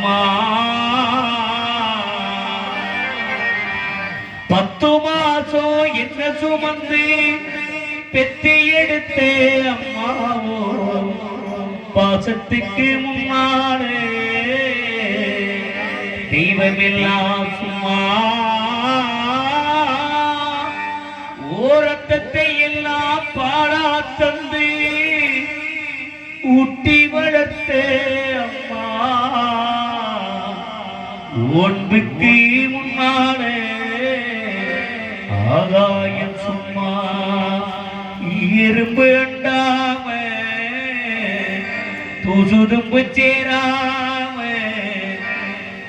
அம்மா. பத்து மாசம் என்ன சுமந்து பெத்தி எடுத்து அம்மாவோ. பாசத்துக்கு முன்னாலே தெய்வமெல்லாம் சும்மா. ஓரத்தத்தை எல்லாம் பாடாத்த ஒன்றுக்கு முன்னாலே ஆகாயம் சும்மா இரும்பு அண்டாம தூசுதும்பு சேராம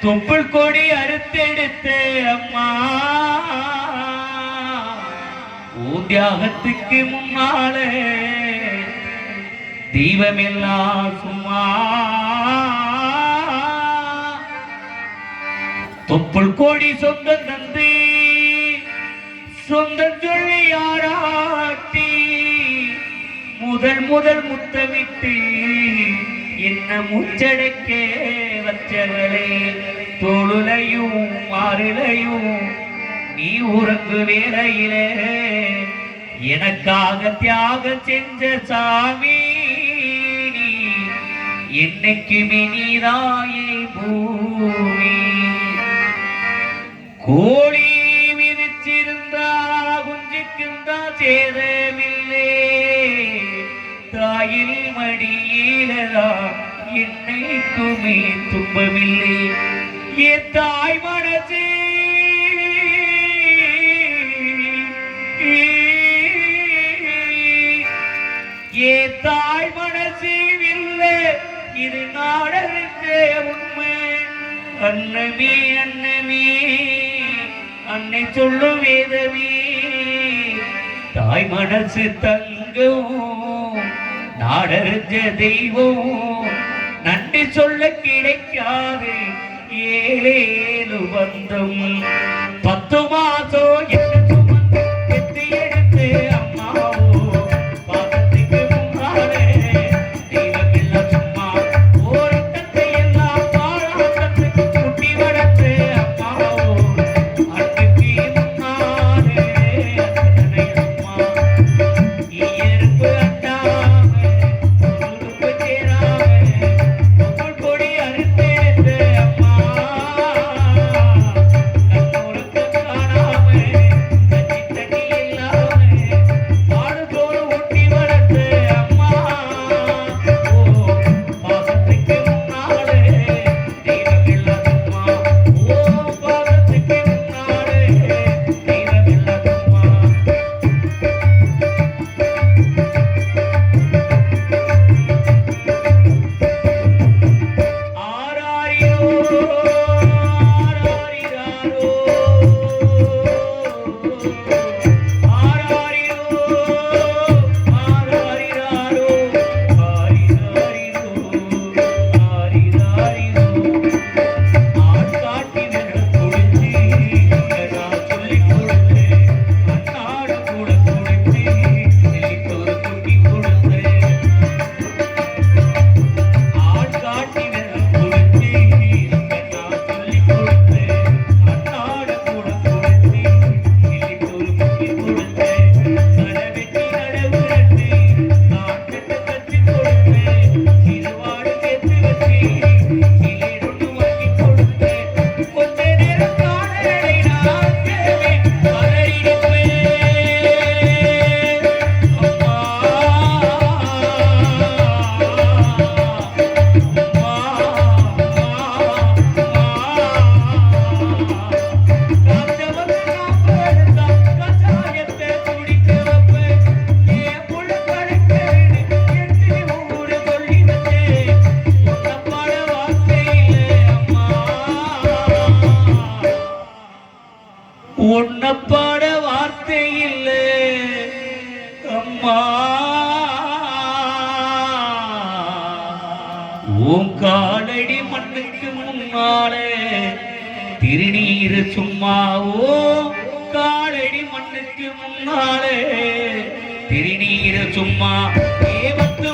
தொப்புள் கொடி அறுத்தெடுத்த அம்மா. ஊத்தியாகத்துக்கு முன்னாலே தெய்வமெல்லாம் சும்மா தொப்புள் கோடி சொந்தம் தந்து சொந்தம் சொல்லி யாராட்டி முதல் முதல் முத்தமிட்டு என்ன முச்சடைக்கே வச்சவளே தோளுலையும் மாறுலையும் நீ உறங்கு வேலையிலே எனக்காக தியாகம் செஞ்ச சாமி நீ என்னைக்குமே நீதாயே பூமி. கோழி விதிச்சிருந்தா குஞ்சுக்குந்தா சேதமில்லே. தாயில் மடியிலதா என்னைக்குமே துன்பமில்லை. என் தாய் மனசே ஏ தாய் மனசு இது நாடறிஞ்ச உண்மை. அன்னமே அன்னமே தானே சொல்லும் வேதமே. தாய் மனசு தங்கவும் நாடறிஞ்ச தெய்வம் நன்றி சொல்ல கிடைக்காது ஏழேலு பந்தம். பத்து மாசம் உன்னப்பாட வார்த்தை இல்லை. அம்மா. உன் காலடி மண்ணுக்கு முன்னாலே திருநீர் சும்மாவோ காலடி மண்ணுக்கு முன்னாலே திருநீர் சும்மா ஏவத்து